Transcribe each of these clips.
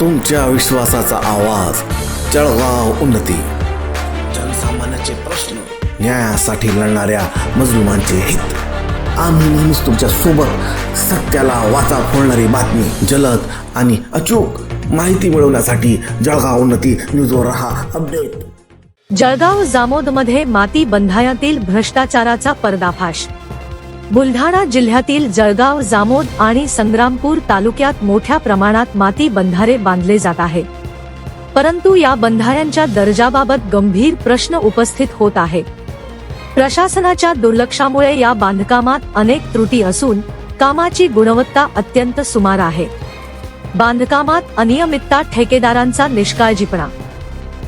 तुमच्या विश्वासाचा आवाज. जळगाव उन्नती. जनसामान्याचे प्रश्न न्यायासाठी लढणाऱ्या मजलुमांचे हित. आम्ही नेहमीच तुमच्यासोबत सत्याला वाचा फोडणारी बातमी जलद आणि अचूक माहिती मिळवण्यासाठी जळगाव उन्नती न्यूजवर राहा अपडेट. जळगाव जामोदमध्ये माती बंधायातील भ्रष्टाचाराचा पर्दाफाश. बुलढाणा जिल्ह्यातील जळगाव जामोद आणि संग्रामपूर तालुक्यात मोठ्या प्रमाणात माती बंधारे बांधले जात आहेत परंतु या बंधाऱ्यांच्या दर्जाबाबत गंभीर प्रश्न उपस्थित होत आहे. प्रशासनाच्या दुर्लक्षामुळे या बांधकामात अनेक त्रुटी असून कामाची गुणवत्ता अत्यंत सुमार आहे. बांधकामात अनियमितता ठेकेदारांचा निष्काळजीपणा.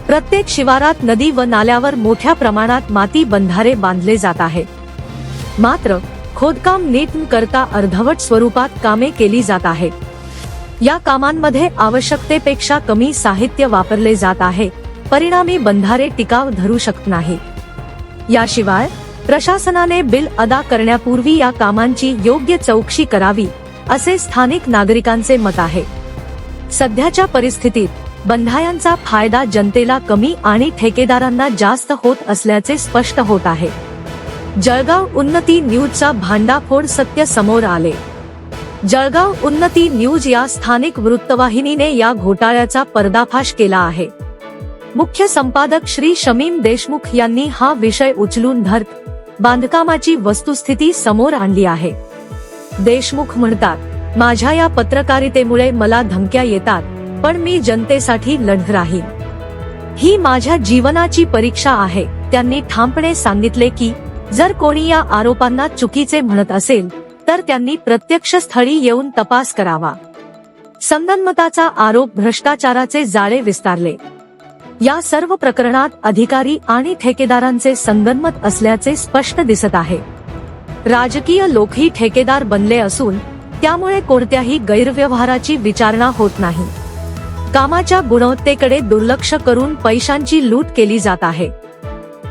प्रत्येक शिवारात नदी व नाल्यावर मोठ्या प्रमाणात माती बंधारे बांधले जात आहेत मात्र खोदकाम नीट करता अर्धवट स्वरूपात कामे केली जात आहेत. या कामांमध्ये आवश्यकतेपेक्षा कमी साहित्य वापरले जात आहे. परिणामी बंधारे टिकाव धरू शकत नाही. याशिवाय प्रशासनाने बिल अदा करण्यापूर्वी या कामांची योग्य चौकशी करावी असे स्थानिक नागरिकांचे मत आहे. सध्याच्या परिस्थितीत बंधायांचा फायदा जनतेला कमी आणि ठेकेदारांना जास्त होत असल्याचे स्पष्ट होत आहे. जळगाव उन्नती न्यूजचा भांडाफोड सत्य समोर आले. जळगाव उन्नती न्यूज या स्थानिक वृत्तवाहिनीने या घोटाळ्याचा पर्दाफाश केला आहे. मुख्य संपादक श्री शमीम देशमुख यांनी हा विषय उचलून धरत बांधकामाची वस्तुस्थिती समोर आणली आहे. देशमुख म्हणतात माझ्या या पत्रकारितेमुळे मला धमक्या येतात पण मी जनतेसाठी लढ राहीन. ही माझ्या जीवनाची परीक्षा आहे. त्यांनी ठामपणे सांगितले की जर कोणी या आरोपांना चुकीचे म्हणत असेल तर त्यांनी प्रत्यक्ष स्थळी येऊन तपास करावा. संगनमताचा आरोप भ्रष्टाचाराचे जाळे विस्तारले. या सर्व प्रकरणात अधिकारी आणि ठेकेदारांचे संगनमत असल्याचे स्पष्ट दिसत आहे. राजकीय लोकही ठेकेदार बनले असून त्यामुळे कोणत्याही गैरव्यवहाराची विचारणा होत नाही. कामाच्या गुणवत्तेकडे दुर्लक्ष करून पैशांची लूट केली जात आहे.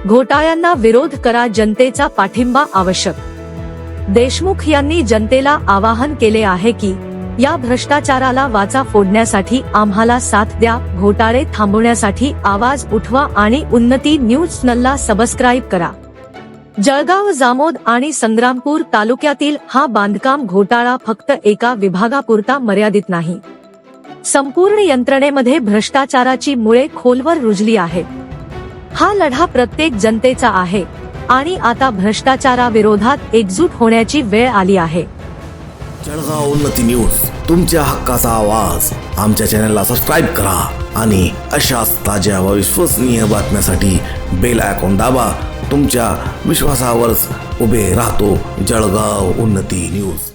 घोटाळ्यांना विरोध करा जनतेचा पाठिंबा आवश्यक. देशमुख यांनी जनतेला आवाहन केले आहे की या भ्रष्टाचाराला वाचा फोडण्यासाठी आम्हाला साथ द्या घोटाळे थांबवण्यासाठी आवाज उठवा आणि उन्नती न्यूज नल्ला सबस्क्राईब करा. जळगाव जामोद आणि संग्रामपूर तालुक्यातील हा बांधकाम घोटाळा फक्त एका विभागापुरता मर्यादित नाही. संपूर्ण यंत्रणेमध्ये भ्रष्टाचाराची मुळे खोलवर रुजली आहेत हा लढा प्रत्येक जनतेचा आहे आणि आता भ्रष्टाचाराविरोधात एकजूट होण्याची वेळ आली आहे. जळगाव उन्नती न्यूज तुमच्या हक्काचा आवाज. आमच्या चॅनलला सबस्क्राईब करा आणि अशाच ताज्या व विश्वसनीय बातम्यासाठी बेल आयकॉन दाबा. तुमच्या विश्वासावरच उभे राहतो जळगाव उन्नती न्यूज.